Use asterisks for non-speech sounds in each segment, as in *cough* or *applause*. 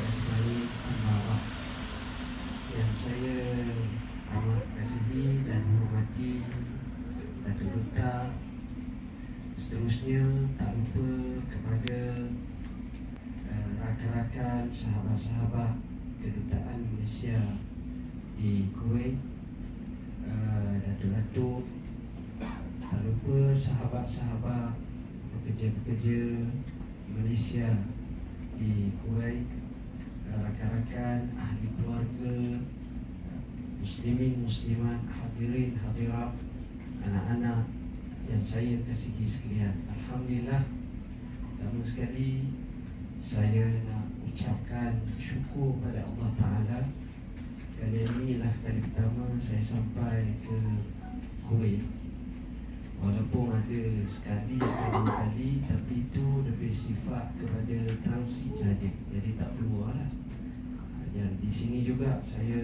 ajma'in amma ba'd. Yang saya amat kasihi dan hormati Datuk Duta Seterusnya tak lupa kepada uh, rakan-rakan sahabat-sahabat kedutaan Malaysia di Kuwait uh, Datuk-Datuk tak lupa sahabat-sahabat pekerja-pekerja Malaysia di Kuwait rakan-rakan ahli keluarga muslimin muslimat hadirin hadirat anak-anak yang saya kasihi sekalian. Alhamdulillah pertama sekali saya nak ucapkan syukur pada Allah Taala kerana inilah kali pertama saya sampai ke Kuwait. Walaupun ada sekali atau dua kali Tapi itu lebih sifat kepada transit saja. Jadi tak keluar lah Dan di sini juga saya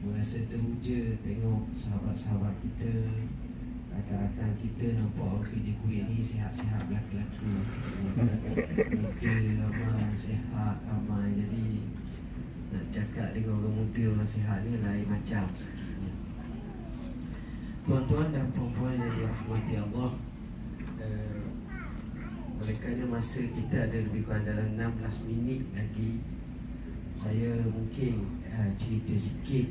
Merasa teruja tengok sahabat-sahabat kita Rakan-rakan kita nampak orang kerja kuih ni Sihat-sihat lelaki-lelaki. Muda ramai, sihat ramai Jadi nak cakap dengan orang muda orang sihat ni lain macam. Tuan-tuan dan puan-puan yang dirahmati Allah uh, Oleh kerana masa kita ada lebih kurang dalam 16 minit lagi Saya mungkin uh, cerita sikit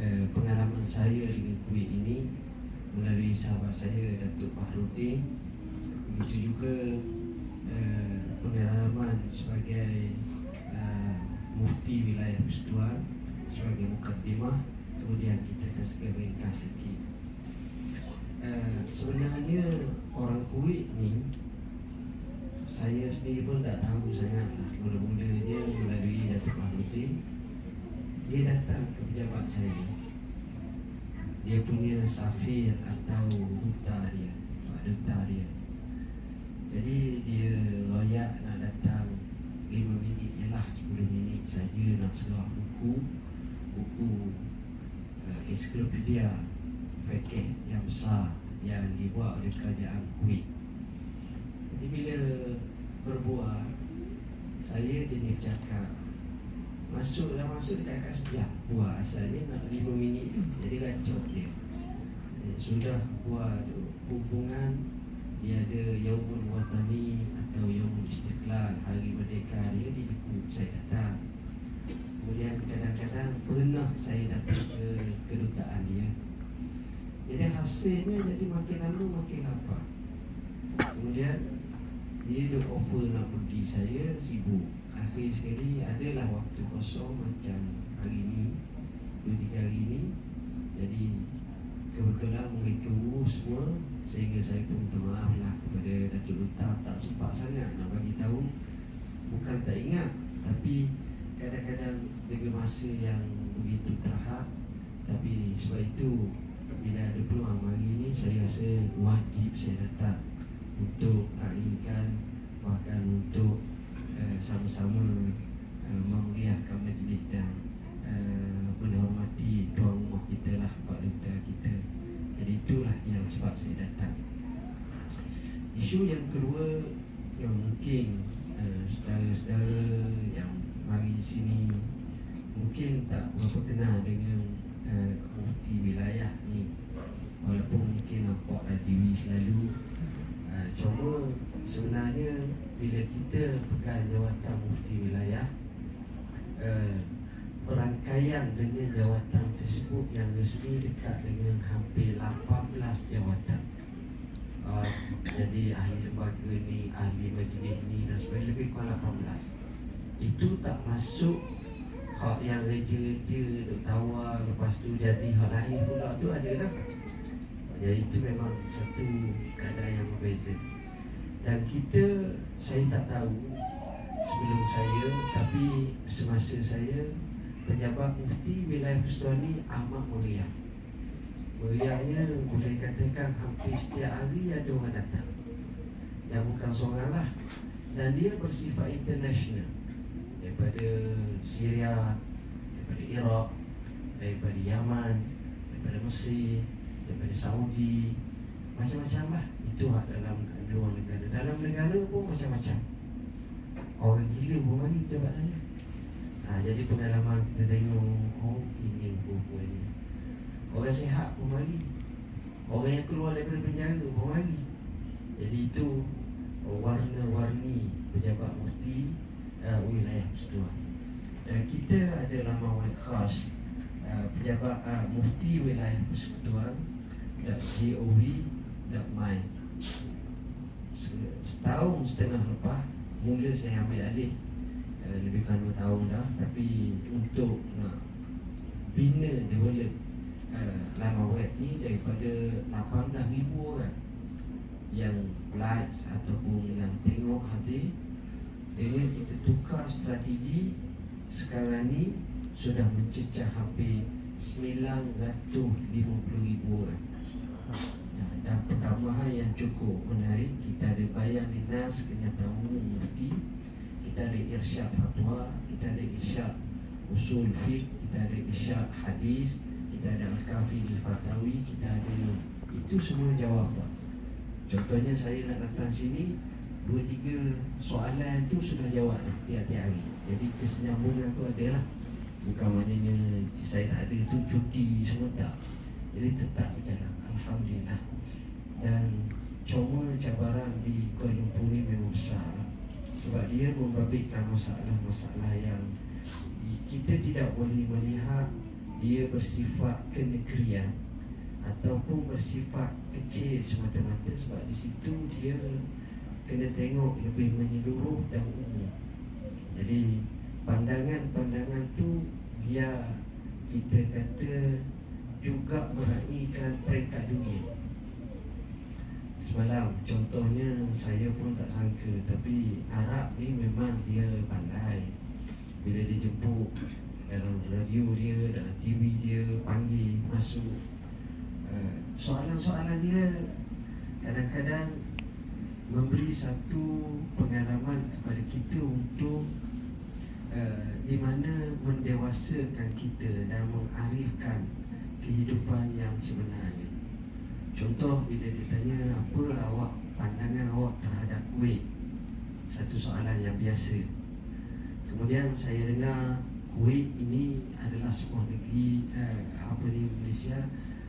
uh, pengalaman saya dengan kuih ini Melalui sahabat saya Datuk Bahrudin Begitu juga uh, pengalaman sebagai uh, mufti wilayah Persatuan Sebagai mukadimah. Kemudian kita segera ringkas sikit. Uh, sebenarnya orang Kuwait ni saya sendiri pun tak tahu sangat lah. Mula-mulanya melalui Datuk Bahrudin dia datang ke pejabat saya. Dia punya safir atau duta dia duta dia. Jadi dia royak nak datang 5 minit je lah 10 minit saja nak serah buku buku uh, ensiklopedia fikih yang besar yang dibuat oleh kerajaan Kuwait. Jadi bila berbuat, saya jenis bercakap Masuk dah masuk dekat kat sejak Buat asalnya nak 5 minit. Tu Jadi kacau dia. Sudah buat tu hubungan. Dia ada Yaumul Watani Atau Yaumul Istiqlal Hari Merdeka dia di buku saya datang. Kemudian kadang-kadang pernah saya datang ke kedutaan dia. Jadi hasilnya jadi makin lama makin apa. Kemudian dia dah offer nak pergi saya sibuk. Akhir sekali adalah waktu kosong macam hari ni dua tiga hari ni. Jadi kebetulan mereka semua sehingga saya pun minta maaf lah kepada Datuk Luta tak sempat sangat nak bagi tahu bukan tak ingat tapi kadang-kadang dengan masa yang begitu terhad tapi sebab itu bila ada peluang hari ini saya rasa wajib saya datang untuk raikan bahkan untuk sama-sama uh, memeriahkan majlis dan uh, menghormati tuan rumah kita lah Pak Duta kita. Jadi itulah yang sebab saya datang. Isu yang kedua yang mungkin uh, saudara-saudara yang mari sini mungkin tak berapa kenal dengan uh, mufti wilayah ni. Walaupun mungkin nampak dah TV selalu cuma sebenarnya bila kita pegang jawatan mufti wilayah uh, perangkaian dengan jawatan tersebut yang resmi dekat dengan hampir 18 jawatan. Uh, jadi ahli lembaga ni ahli majlis ni dan sebagainya lebih kurang 18 itu tak masuk hak yang reja-reja duk tawar lepas tu jadi hak lain pula tu ada dah. Jadi itu memang satu keadaan yang berbeza dan kita saya tak tahu sebelum saya tapi semasa saya pejabat mufti wilayah Persatuan ni amat meriah meriahnya boleh katakan hampir setiap hari ada orang datang. Dan bukan seorang lah. Dan dia bersifat international. Daripada Syria, daripada Iraq, daripada Yaman, daripada Mesir, daripada Saudi, macam-macam lah. Itu hak dalam luar negara. Dalam negara pun macam-macam. Orang gila pun mari tempat saya. Jadi pengalaman kita tengok Oh ini rupanya Orang sehat pun mari Orang yang keluar daripada penjara pun mari Jadi itu Warna-warni Pejabat mufti uh, Wilayah Persatuan Dan kita ada laman khas uh, Pejabat uh, mufti Wilayah Persekutuan .gov.my Setahun setengah lepas Mula saya ambil alih. Uh, Lebih kurang dua tahun dah. Tapi untuk nak Bina develop uh, Laman web ni Daripada 18,000 orang Yang like Ataupun yang tengok hati Dengan kita tukar strategi Sekarang ni Sudah mencecah hampir 950,000 orang dan pertambahan yang cukup menarik. Kita ada bayan dinas kenyataan umum mufti. Kita ada irsyad fatwa. Kita ada irsyad usul fiqh. Kita ada irsyad hadis. Kita ada al-kafi al-fatawi. Kita ada itu semua jawab Pak. contohnya saya nak datang sini dua tiga soalan tu sudah jawab dah tiap-tiap hari. Jadi kesenyambungan tu ada lah bukan maknanya saya tak ada tu cuti semua tak. Jadi tetap berjalan. Alhamdulillah Dan cuma cabaran di Kuala Lumpur ni memang besar lah. Sebab dia membabitkan masalah-masalah yang Kita tidak boleh melihat Dia bersifat kenegerian Ataupun bersifat kecil semata-mata. Sebab di situ dia kena tengok lebih menyeluruh dan umum. Jadi pandangan-pandangan tu Biar kita kata juga meraihkan peringkat dunia Semalam contohnya saya pun tak sangka Tapi Arab ni memang dia pandai Bila dia jemput dalam radio dia, dalam TV dia Panggil, masuk uh, Soalan-soalan dia kadang-kadang Memberi satu pengalaman kepada kita untuk uh, Di mana mendewasakan kita dan mengarifkan kehidupan yang sebenarnya. Contoh bila ditanya apa awak pandangan awak terhadap kuih? Satu soalan yang biasa. Kemudian saya dengar kuih ini adalah sebuah negeri eh, Apa ni Malaysia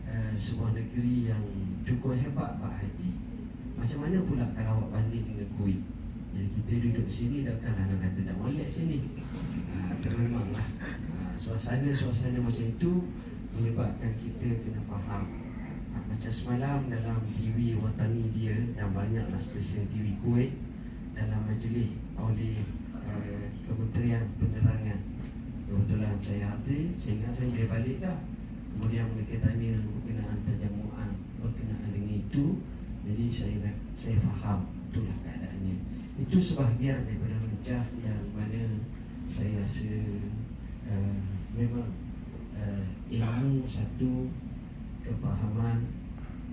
eh, Sebuah negeri yang cukup hebat Pak Haji. Macam mana pula kalau awak banding dengan kuih? Jadi kita duduk sini dah kan anak kata dah molek sini. Ha, Memanglah ha, Suasana-suasana macam itu menyebabkan kita kena faham. ha, macam semalam dalam TV Watani dia yang banyaklah stesen TV Kuwait dalam majlis oleh uh, Kementerian Penerangan. Kebetulan saya hadir sehingga saya boleh balik dah. Kemudian mereka tanya berkenaan terjamuan berkenaan dengan itu. Jadi saya saya faham itulah keadaannya. Itu sebahagian daripada rencah yang mana saya rasa uh, memang uh, ilmu satu kefahaman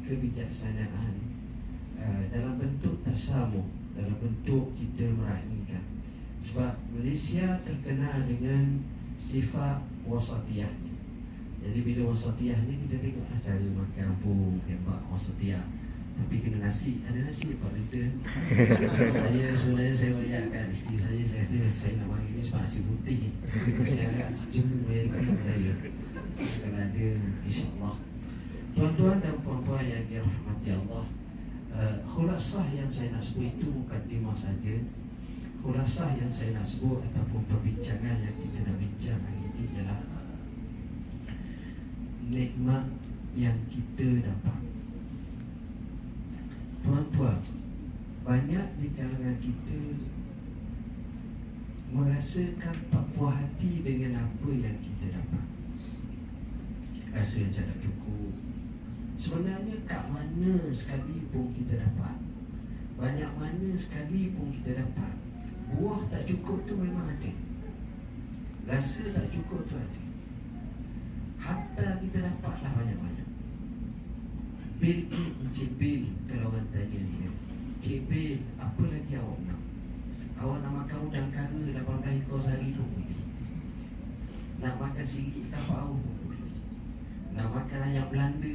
kebijaksanaan uh, dalam bentuk tasamu dalam bentuk kita meraihkan. Sebab Malaysia terkenal dengan sifat wasatiyahnya jadi bila wasatiyahnya kita tengoklah cara makan pun hebat wasatiyah. Tapi kena nasi. Ada nasi apa kita *laughs* saya sebenarnya saya beriakan isteri saya saya kata saya nak bagi ni sebab nasi putih. Saya agak jemu dari saya. Akan ada insyaAllah Tuan-tuan dan puan-puan yang dirahmati Allah uh, Khulasah yang saya nak sebut itu bukan lima saja. Khulasah yang saya nak sebut Ataupun perbincangan yang kita nak bincang hari ini ialah Nikmat yang kita dapat. Tuan-tuan Banyak di kalangan kita Merasakan tak puas hati dengan apa yang kita dapat. Rasa macam tak cukup Sebenarnya kat mana sekali pun kita dapat. Banyak mana sekali pun kita dapat. Buah tak cukup tu memang ada. Rasa tak cukup tu ada. Hatta kita dapatlah banyak-banyak. Bil Gates Encik Bil Kalau orang tanya dia. Encik Bil Apa lagi awak nak? Awak nak makan udang kara 18 ekor sehari boleh. Nak makan sikit tak apa pun nak makan ayam Belanda.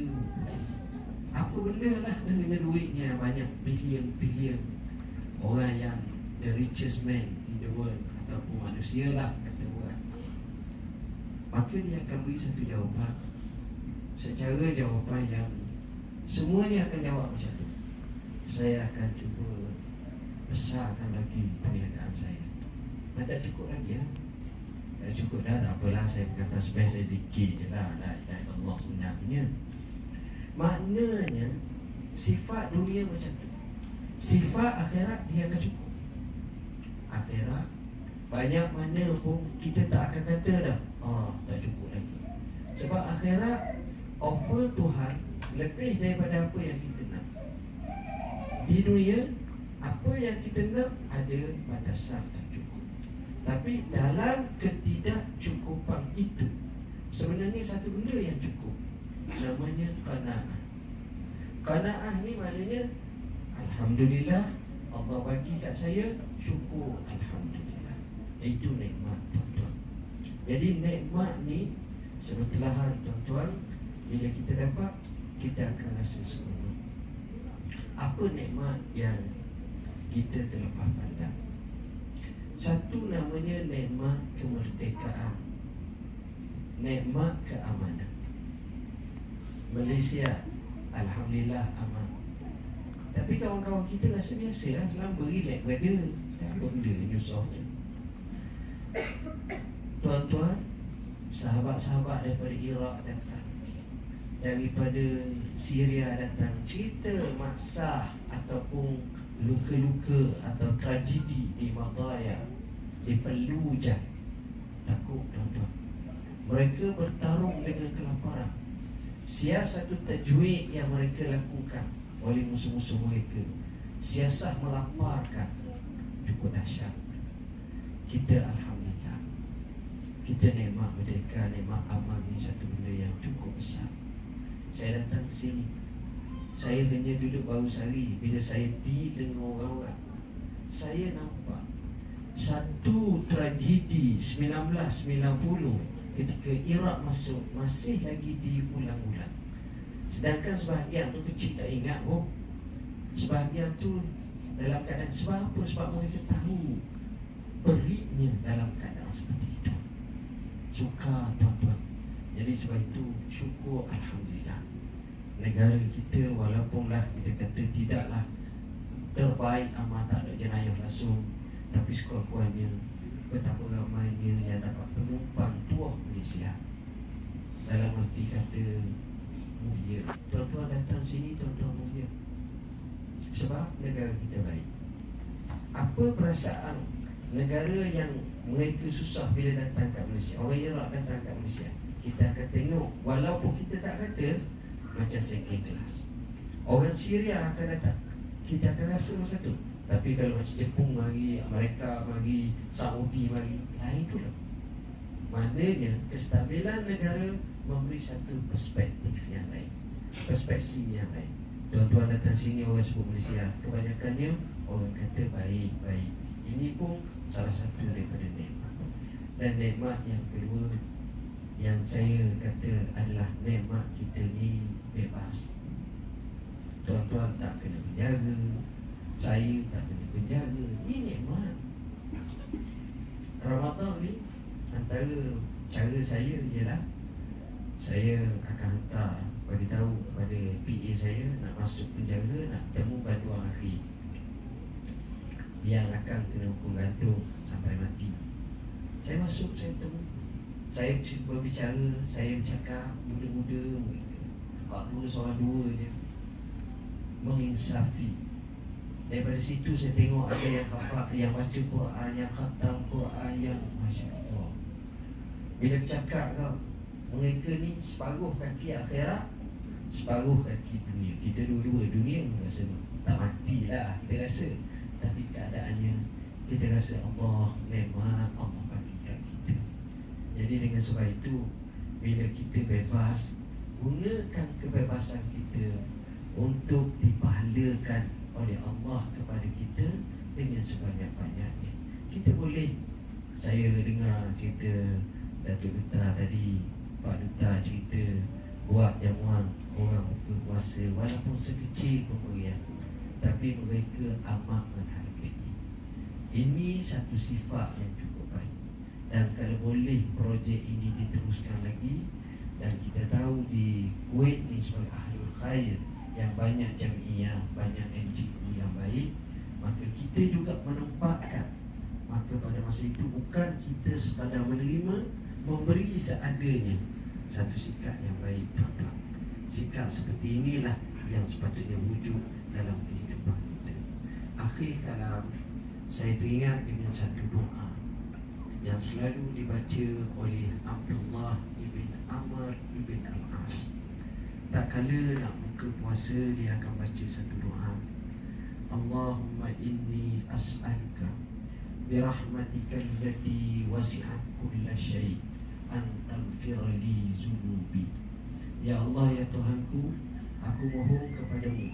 Apa benda lah dengan duitnya? Banyak bilion-bilion orang yang the richest man in the world ataupun manusia lah kata orang. Maka dia akan beri satu jawapan. Secara jawapan yang Semua ni akan jawab macam tu. Saya akan cuba Besarkan lagi perniagaan saya. Ada cukup lagi ya? Dah cukup dah tak apalah. Saya berkata sebenarnya saya zikir je lah. La ilaha illallah sebenarnya. Maknanya Sifat dunia macam tu. Sifat akhirat dia akan cukup. Akhirat Banyak mana pun kita tak akan kata dah Ah, tak cukup lagi. Sebab akhirat Offer Tuhan Lebih daripada apa yang kita nak. Di dunia Apa yang kita nak Ada batasan tak cukup. Tapi dalam itu Sebenarnya satu benda yang cukup. Namanya kana'ah Kana'ah ni maknanya Alhamdulillah Allah bagi kat saya Syukur Alhamdulillah. Itu nikmat tuan-tuan. Jadi nikmat ni Sebetulahan tuan-tuan Bila kita dapat Kita akan rasa seronok. Apa nikmat yang Kita terlepas pandang? Satu namanya nikmat kemerdekaan Nikmat keamanan. Malaysia Alhamdulillah aman. Tapi kawan-kawan kita rasa biasa lah Selama relax berada Tak ada benda nyusahnya Tuan-tuan Sahabat-sahabat daripada Iraq datang. Daripada Syria datang. Cerita maksah Ataupun luka-luka Atau tragedi di Madaya Di Fallujah Takut tuan-tuan Mereka bertarung dengan kelaparan. Siasat tajwid yang mereka lakukan Oleh musuh-musuh mereka Siasat melaparkan Cukup dahsyat. Kita Alhamdulillah Kita nikmat merdeka Nikmat aman ni satu benda yang cukup besar. Saya datang ke sini. Saya hanya duduk baru sehari Bila saya deal dengan orang-orang. Saya nampak Satu tragedi 1990 ketika Iraq masuk masih lagi diulang-ulang. Sedangkan sebahagian tu kecil tak ingat oh. Sebahagian tu dalam keadaan sebab apa? Sebab mereka tahu periknya dalam keadaan seperti itu. Suka tuan-tuan. Jadi sebab itu syukur Alhamdulillah. Negara kita walaupun lah kita kata tidaklah terbaik amat tak ada jenayah langsung. Tapi sekurang-kurangnya betapa ramainya yang dapat penumpang tuah Malaysia. Dalam arti kata mulia. Tuan-tuan datang sini tuan-tuan mulia. Sebab negara kita baik. Apa perasaan negara yang mereka susah bila datang ke Malaysia? Orang Iraq datang ke Malaysia. Kita akan tengok. Walaupun kita tak kata macam second class. Orang Syria akan datang. Kita akan rasa masa tu tapi kalau macam Jepun mari, Amerika mari, Saudi mari, lain pula. Maknanya kestabilan negara memberi satu perspektif yang lain. Perspektif yang lain. Tuan-tuan datang sini orang sebut Malaysia, kebanyakannya orang kata baik-baik. Ini pun salah satu daripada nikmat. Dan nikmat yang kedua yang saya kata adalah nikmat kita ni bebas. Tuan-tuan tak kena penjara, saya tak kena penjara Ini nikmat Ramadan ni Antara cara saya ialah Saya akan hantar Bagi tahu kepada PA saya Nak masuk penjara Nak temu banduan akhir Yang akan kena hukum gantung Sampai mati. Saya masuk, saya temu. Saya berbicara Saya bercakap Muda-muda mereka. Pak dua seorang dua je. Menginsafi Daripada situ saya tengok ada yang hafal, yang baca Quran, yang khatam Quran, yang Masya Allah. Bila bercakap kau, mereka ni separuh kaki akhirat, separuh kaki dunia. Kita dua-dua dunia rasa tak matilah kita rasa. Tapi keadaannya kita rasa Allah nikmat Allah bagi kita. Jadi dengan sebab itu bila kita bebas, gunakan kebebasan kita untuk dipahlakan oleh Allah kepada kita dengan sebanyak-banyaknya. Kita boleh saya dengar cerita Datuk Duta tadi, Pak Duta cerita buat jamuan orang buka puasa walaupun sekecil pemberian tapi mereka amat menghargai. Ini satu sifat yang cukup baik. dan kalau boleh projek ini diteruskan lagi dan kita tahu di Kuwait ni sebagai ahlul khair yang banyak jamiah, banyak NGO yang baik maka kita juga menempatkan maka pada masa itu bukan kita sekadar menerima memberi seadanya. Satu sikap yang baik tuan-tuan. Sikap seperti inilah yang sepatutnya wujud dalam kehidupan kita. Akhir kalam saya teringat dengan satu doa yang selalu dibaca oleh Abdullah ibn Amr ibn Al-As. Tak kala nak buka puasa dia akan baca satu doa. Allahumma inni as'aluka birahmatika allati wasi'at kulla syai' an taghfira li zunubi. Ya Allah ya Tuhanku aku mohon kepadamu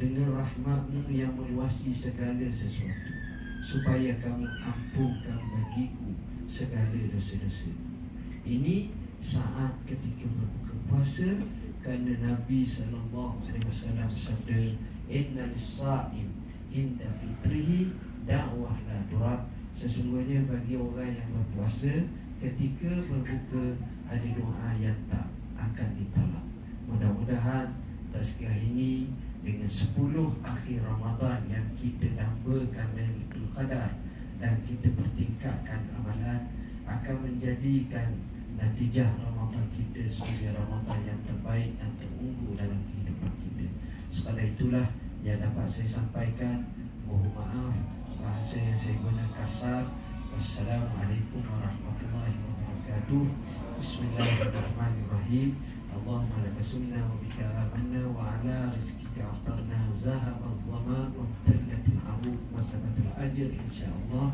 dengan rahmatmu yang meluasi segala sesuatu supaya kamu ampunkan bagiku segala dosa-dosa ini saat ketika berbuka puasa kerana Nabi sallallahu alaihi wasallam bersabda innal sa'im inda fitrihi da'wah la turab. Sesungguhnya bagi orang yang berpuasa ketika berbuka ada doa yang tak akan ditolak. Mudah-mudahan tazkiyah ini dengan 10 akhir Ramadan yang kita dambakan Lailatul Qadar dan kita bertingkatkan amalan akan menjadikan natijah mata kita sebagai ramadhan yang terbaik dan terunggul dalam kehidupan kita. Sekadar itulah yang dapat saya sampaikan. Mohon maaf bahasa yang saya guna kasar. Wassalamualaikum warahmatullahi wabarakatuh. Bismillahirrahmanirrahim. Allahumma laka sunna wa bika amanna wa ala rizkika aftarna zahab al-zaman wa btallat al-awud wa sabat al-ajr insyaAllah.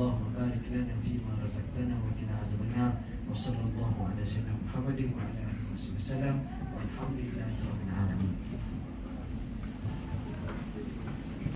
اللهم بارك لنا فيما رزقتنا وكنا عزمنا وصلى الله على سيدنا محمد وعلى آله وصحبه وسلم والحمد لله رب العالمين.